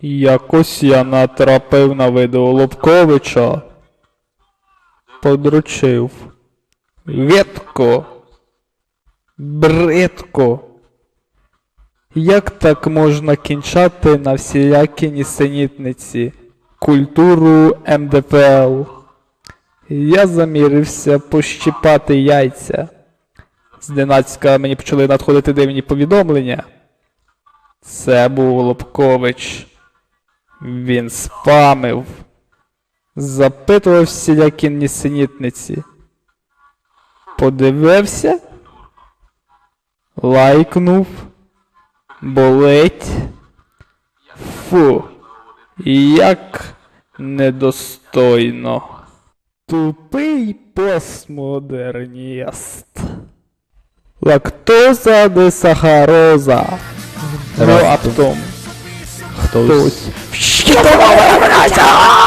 Якось я натрапив на відео Лобковича. Подручив. Ветко. Бридко. Як так можна кінчати на всілякі нісенітниці? Культуру МДПЛ. Я замірився пощіпати яйця. Зненацька мені почали надходити дивні повідомлення. Це був Лобкович. Він спамив. Запитував всілякі нісенітниці. Подивився. Лайкнув. Болить. Фу. Як недостойно. Тупий постмодерніст. Лактоза десахароза. Раптом. Хтось. きの動画をご覧だ